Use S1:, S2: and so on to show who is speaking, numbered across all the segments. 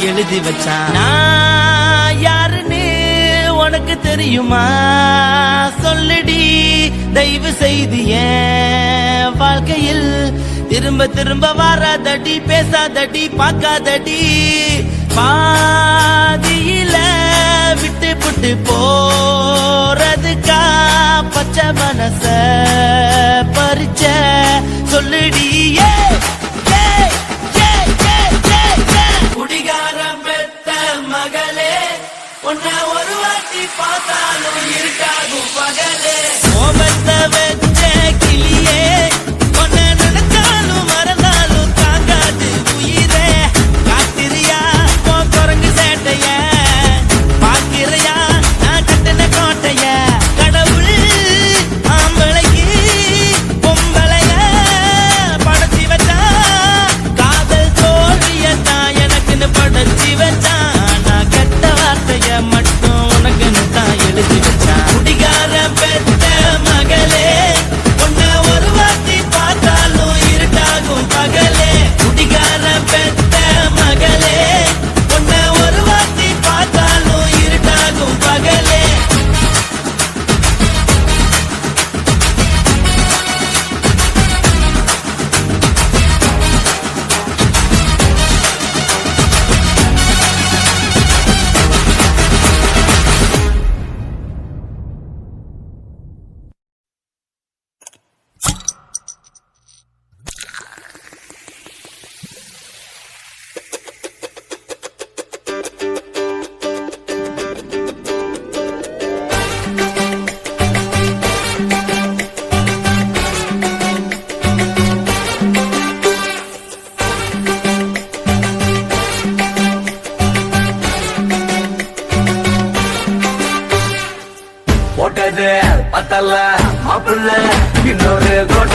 S1: எழுதி வச்சா? நான் யாருன்னு உனக்கு தெரியுமா? சொல்லுடி தயவு செய்து வாழ்க்கையில் திரும்ப திரும்ப வராதடி பேசாதடி பார்க்காதடி. பாதியில விட்டு புட்டு போறதுக்கா பச்சை மனச பறிச்ச சொல்லுடியே உன்னை ஒரு வாட்டி பார்த்தாலும் இருக்காகும் பகலே.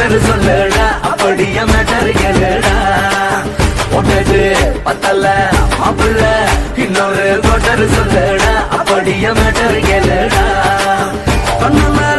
S2: மேட்டர் சொல்லடா அப்படியா மேட்டர் கேளுடா ஒன்னது பத்தல மாப்பிள்ள இன்னொரு கோட்டர் சொல்லடா அப்படியா மேட்டர் கேளுடா பண்ணல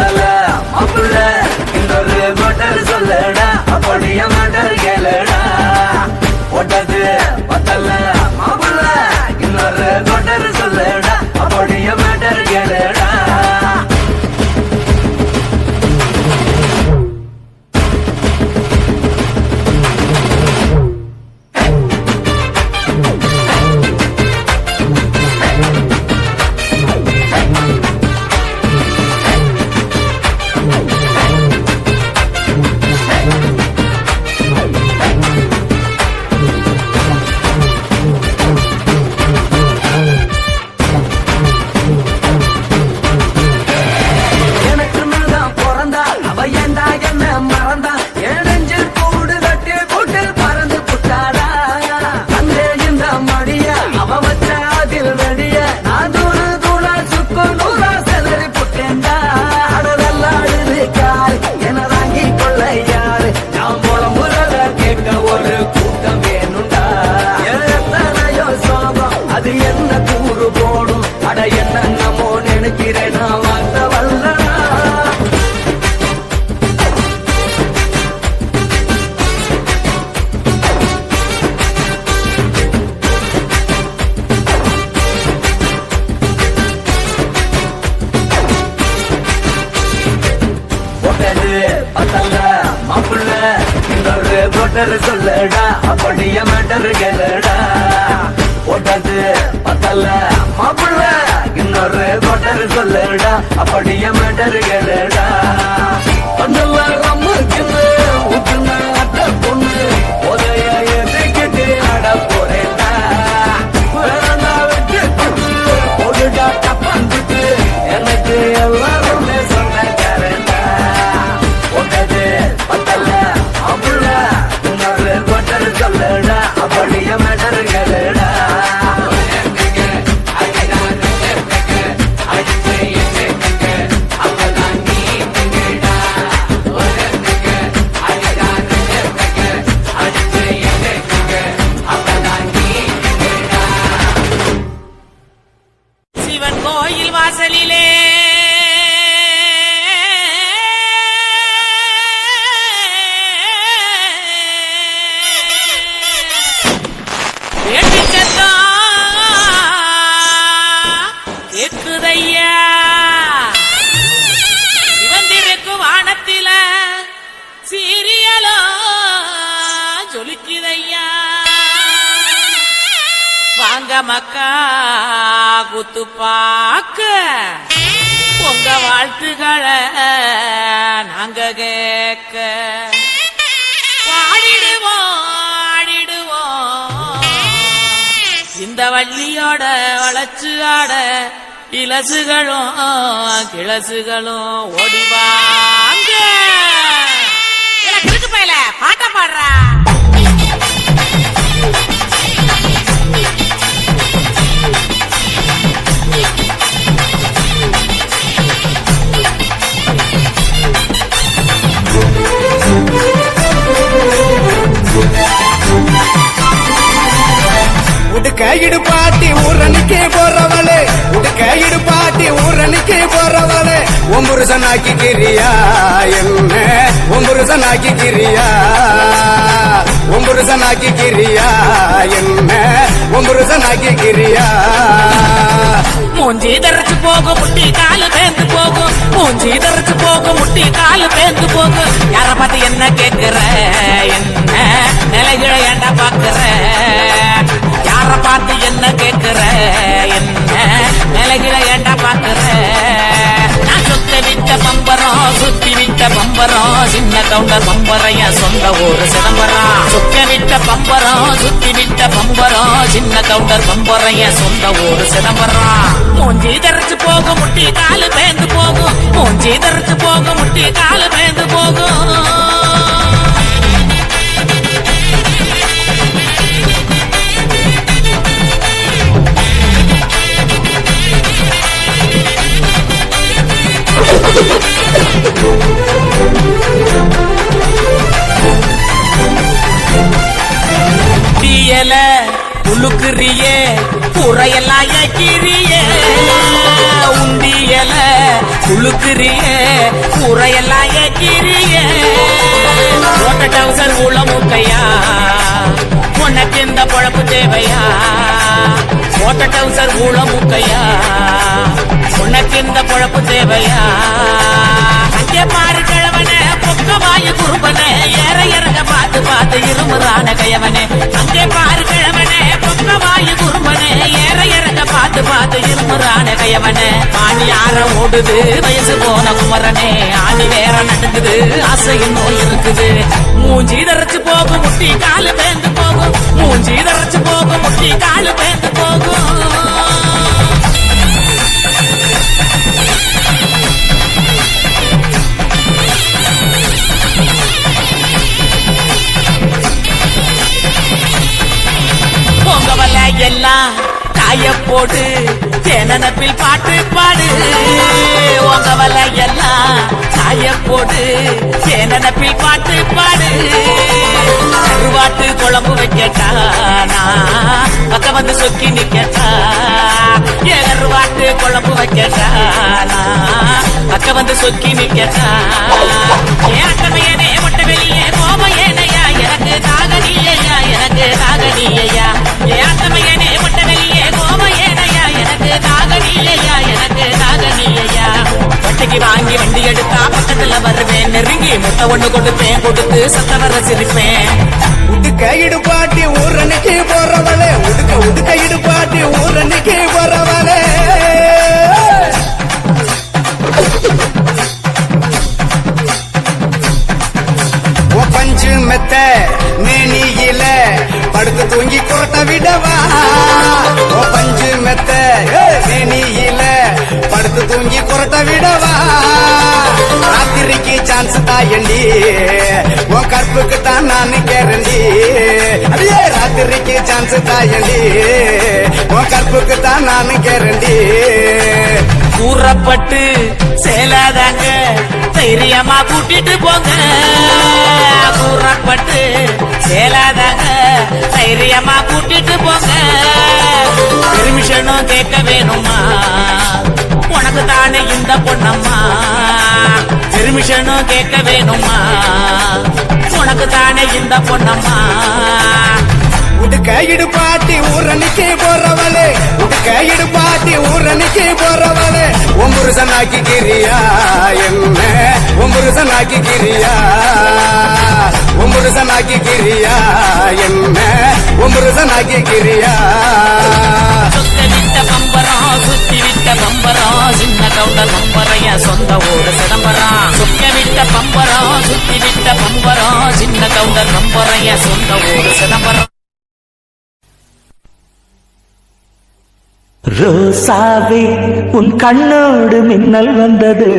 S2: மாட்டல மாப்பிள்ள இன்னொரு மாட்டல் சொல்லடா அப்படியே மாட்டல் பத்தல்ல மாப்பிள்ள இன்னொரு போட்டர் சொல்லடா. அப்படியே மேட்டர் கேளுடா. குத்து
S3: பாக்க உங்க வாழ்த்துக்களை நாங்க கேட்க. பாடிடுவோம் ஆடிடுவோம். இந்த வள்ளியோட வளர்ச்சி ஆட இலசுகளும் கிளசுகளும் ஓடிவாங்க
S4: ஒம்புருசனாக்கி கிரியா என்ன? ஒம்புருசனாக்கி கிரியா ஒம்புருசனாக்கி கிரியா என்ன? ஒம்புருசனாக்கி கிரியா
S3: மூஞ்சி தரைச்சு போக முட்டி காலு பேந்து போகும் மூஞ்சி தரைச்சு போக முட்டி காலு பேந்து போகும் யார பார்த்து என்ன கேட்கிற என்ன? நிலைகளை ஏண்டா பாக்குற யார பார்த்து என்ன கேட்கிற என்ன? நிலைகளை ஏண்டா பாக்குற விட்ட பம்பரா சுத்தி விட்ட பம்பரா சின்ன கவுண்டர் பம்பரைய சொந்த ஊரு சிதம்பரா. சுத்த விட்ட பம்பரா சுத்தி விட்ட பம்பரா சின்ன கவுண்டர் பம்பரைய சொந்த ஊரு சிதம்பரா. மூஞ்சி தரைச்சு போக முட்டி காலு பயந்து போகும். மூஞ்சி தரைச்சு போக முட்டி காலு பயந்து போகும். தீயல உழுக்குறியே புறையெல்லாம் கிரிய உண்டியல உழுக்குறியே புறையெல்லாம் ஏக்கிறியே ஓட்ட டவுசர் உள்ள முக்கையா? உனக்கு இந்த பொழப்பு தேவையா? ஓட்ட டவுசர் உள்ள முக்கையா? உனக்கு இந்த பொழப்பு தேவையா? அங்கே பாரு கிழமை பொக்க குறும்பனே ஏற இறங்க பார்த்து பார்த்து இருமுறான கையவனே. அங்கே பாரு கிழவனே பொக்க குறும்பனே ஏற இறங்க பார்த்து பார்த்து இருமுறான கையவனே. ஆணி ஆற ஓடுது வயசு போன குமரனே. ஆணி வேற நடக்குது ஆசை நோய் இருக்குது. மூஞ்சி தரைச்சு போகும் முட்டி காலு பேந்து போகும். மூஞ்சி தரைச்சு போகும் முட்டி காலு பேந்து போகும். காய போடு தேனப்பில் பாட்டு பாடு. உங்கவல எல்லாம் காய போடு தேனப்பில் பாட்டு பாடு. கருவாட்டு குழம்பு வைக்கட்டானா? பக்கம் வந்து சொக்கி நிக்கட்டா? குழம்பு வைக்கட்டானா? பக்கம் வந்து சொக்கி நிக்கட்டா? ஏன் அக்கமையனே மொட்டை வெளியே கோமையனையா எனக்கு தாகனியா எனக்கு தாகனியா வேலையா எனக்கு தாகனியா வட்டிக்கு வாங்கி வண்டி எடுத்தா பக்கத்துல வருவேன். நெருங்கி முட்டை ஒண்ணு கொடுப்பேன். கொடுத்து சத்த வர சிரிப்பேன்.
S4: உடுக்க இடுபாட்டி ஊரணிக்கு போறவளே. உடுக்க உடுக்க இடுபாட்டி ஊரணிக்கு போறவளே. பஞ்சு மெத்த மேனியில படுத்து தூங்கி குரட்ட விடவா? தூங்கி குரட்ட விடவா ராத்திரிக்கு சான்ஸ் தாயண்டி உன் கற்புக்கு தான் நான் கேரண்டி அடியே ராத்திரிக்கு சான்ஸ் தாயண்டி உன் கற்புக்கு தான் நான் கேரண்டி
S3: கூறப்பட்டு சேலாதாங்க தைரியமா கூட்டிட்டு போங்க. கூறப்பட்டு சேலாதாங்க தைரியமா கூட்டிட்டு போங்க. பெர்மிஷனும் கேட்க வேணுமா? உனக்கு தானே இந்த பொண்ணம்மா. பெர்மிஷனும் கேட்க வேணுமா? உனக்கு தானே இந்த பொண்ணம்மா.
S4: உடுக்க இடுபாட்டி ஊரணிக்கே போறவளே. உடுக்க இடுபாட்டி ஊரணிக்கே போறவளே. ஒம்புருசன் ஆக்கிக்கிறியா என்ன? ஒம்புருசன் ஆக்கிக்கிறியா ஒம்புருசன் ஆக்கிக்கிறியா என்ன? ஒம்புருசன் ஆக்கிக்கிறியா
S3: சுத்த விட்ட பம்பரம் சுத்தி விட்ட பம்பரம் சின்ன கவுண்டர் பம்பரைய சொந்த ஊரு சிதம்பரம் சுத்த விட்ட பம்பரம் சுத்தி விட்ட பம்பரம் சின்ன கவுண்டர் பம்பரைய சொந்த ஊரு சிதம்பரம்.
S5: ரோசாவே உன் கண்ணோடு மின்னல் வந்தது.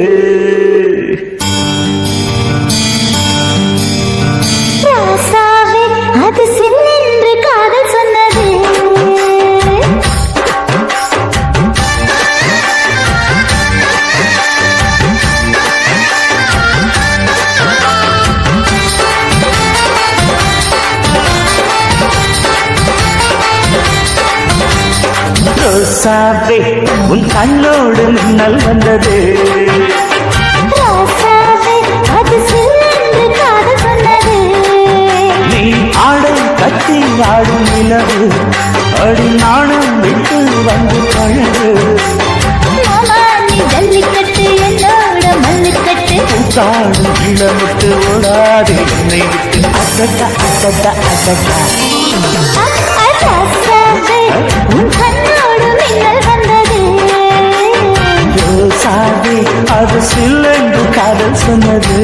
S6: ரோசாவே
S5: உன் கண்ணோடு மின்னல் வந்தது. நீ ஆடல் கட்டி ஆடும் நிலவு அடி நாணம் விட்டு வந்து பழகு காடும் இளமுட்டு ஓடாது என்னை அசட்டா அசட்டா அசட்டா. சாதி அது சில்லென்று காதல் சொன்னது.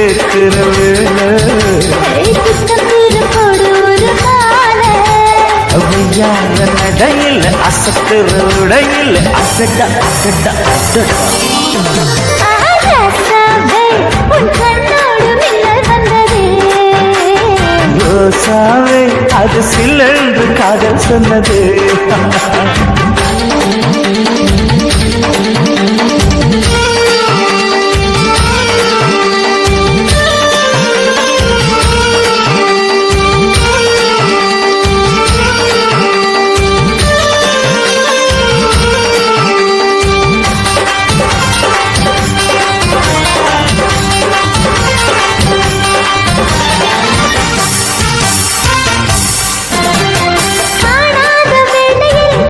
S5: கேட்கிற வேலை நடையில் அசத்துற உடையில் அசட்ட அசட்ட அசட்ட அது சில்லென்று காதல் சொன்னது.